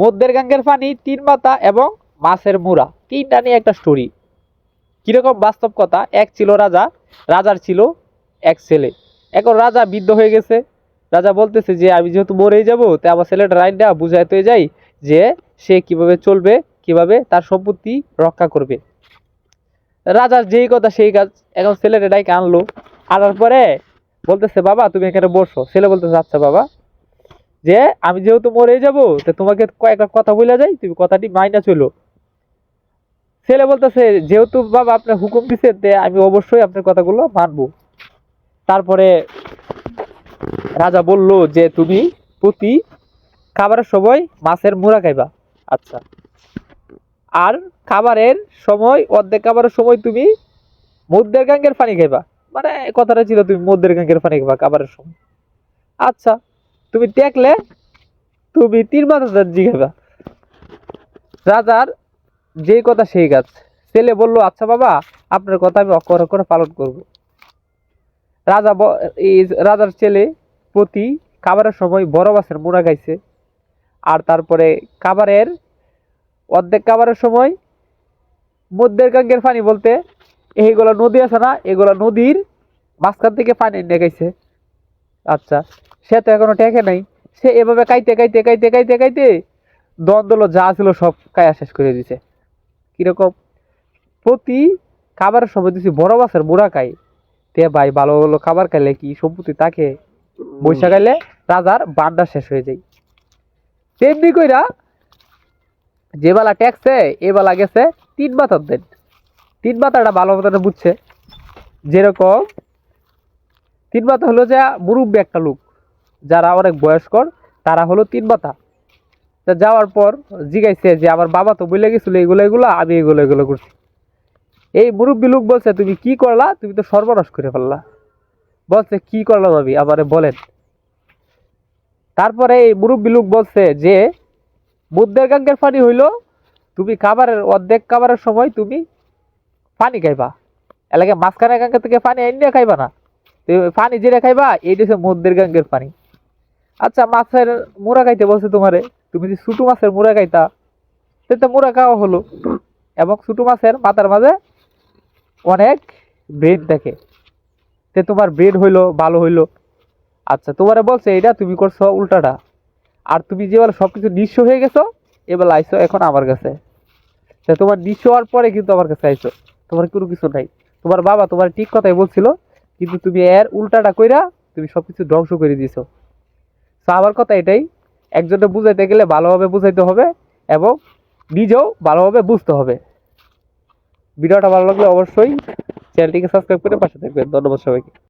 মধ্যের গাঙ্গের পানি তিন মাথা এবং মাছের মুড়া। তিনটা নিয়ে একটা স্টোরি কীরকম বাস্তব কথা? এক ছিল রাজা, রাজার ছিল এক ছেলে। এখন রাজা বৃদ্ধ হয়ে গেছে। রাজা বলতেছে যে, আমি যেহেতু মরেই যাব, তো আমার ছেলেটা রাইনটা বুঝাইতে যাই যে, সে কীভাবে চলবে, কীভাবে তার সম্পত্তি রক্ষা করবে। রাজার যেই কথা সেই কাজ এখন ছেলেটা ডাইকে আনলো। আনার পরে বলতেছে, বাবা, তুমি এখানে বসো। ছেলে বলতেছে আচ্ছা বাবা। যে আমি যেহেতু মরে যাব, তো তোমাকে কয়েকটা কথা বলে যাই, তুমি কথাটি মাইনা চলো ছেলে বলতেছে, যেহেতু বাবা আপনার হুকুম দিচ্ছেন তে আমি অবশ্যই আপনার কথাগুলো মানবো। তারপরে রাজা বলল যে, তুমি প্রতি খাবারের সময় মাছের মুড়া খাইবা। আচ্ছা। আর খাবারের সময়, অর্ধেক খাবারের সময় তুমি মধ্যের গাঙ্গের পানি খাইবা। মানে কথাটা ছিল তুমি মধ্যের গাঙ্গের পানি খাইবা খাবারের সময়। আচ্ছা। তুমি দেখলে তুমি তিন মাথা জি খাইবা রাজার যেই কথা সেই কাজ। ছেলে বলল আচ্ছা বাবা, আপনার কথা আমি অক্ষর অক্ষরে পালন করব। রাজা এই রাজার ছেলে প্রতি খাবারের সময় বড় মাছের মোড়া খাইছে। আর তারপরে খাবারের অর্ধেক খাবারের সময় মধ্যের গাঙ্গের পানি বলতে, এইগুলো নদী আছে না, এগুলো নদীর মাঝখান থেকে পানি এনে খাইছে। আচ্ছা সে তো এখনও টেকে নাই। সে এভাবে কাইতে কাইতে কাইতে কাইতে কাইতে দ্বন্দ্ব যা ছিল সব কায়া শেষ করে দিছে। কীরকম? প্রতি খাবারের সময় দিছি বড় মাছের মুড়া খাই তে ভাই ভালো ভালো খাবার খাইলে কি সম্পত্তি তাকে? বৈশা খাইলে রাজার বান্ডা শেষ হয়ে যায়। তেমনি কইরা যে বেলা ট্যাক্সে এ বেলা গেছে তিন মাথার দেন। তিন মাথাটা ভালো মতন বুঝছে। যেরকম তিন মাথা হলো যে মুরব্বী একটা লোক। যারা অনেক বয়স্কর, তারা হলো তিন মাথা। তা যাওয়ার পর জিজ্ঞাইছে যে আমার বাবা তো বলে গেছিল, এগুলো এগুলো, আমি এগুলো এগুলো করছি। এই মুরব্বী লোক বলছে, তুমি কি করলা? তুমি তো সর্বনাশ করে ফেললা। বলছে, কি করলাম আমি আমারে বলেন। তারপরে এই মুরব্বী লোক বলছে যে বুদ্ধের গাঙ্গের পানি হইল, তুমি খাবারের অর্ধেক খাবারের সময় তুমি পানি খাইবা। এলাকায় মাঝখানে গাঙ্গা থেকে পানি এনে খাইবা না। তুমি পানি যেটা খাইবা এইটা হচ্ছে মধ্যের গাঙ্গের পানি। আচ্ছা মাছের মুড়া খাইতে বলছে তোমারে, তুমি যদি ছোটো মাছের মুড়া খাইতা সে তো মুড়া খাওয়া হলো। এবং ছোটো মাছের মাথার মাঝে অনেক ব্রেন থাকে তে তোমার ব্রেন হইল, ভালো হইল। আচ্ছা তোমারে বলছে এটা তুমি করছ উল্টাটা। আর তুমি যেবার সব কিছু নিঃস্ব হয়ে গেছো এবার আইসো এখন আমার কাছে। তা তোমার নিঃস্ব হওয়ার পরে কিন্তু আমার কাছে আইসো। তোমার কোনো কিছু নাই। তোমার বাবা তোমার ঠিক কথাই বলছিল, কিন্তু তুমি এর উল্টাটা কইরা তুমি সব কিছু ধ্বংস করে দিছো তো আমার কথা এটাই, একজনকে বুঝাইতে গেলে ভালোভাবে বুঝাইতে হবে এবং নিজেও ভালোভাবে বুঝতে হবে। ভিডিওটা ভালো লাগলে অবশ্যই চ্যানেলটিকে সাবস্ক্রাইব করে পাশে থাকবেন। ধন্যবাদ সবাইকে।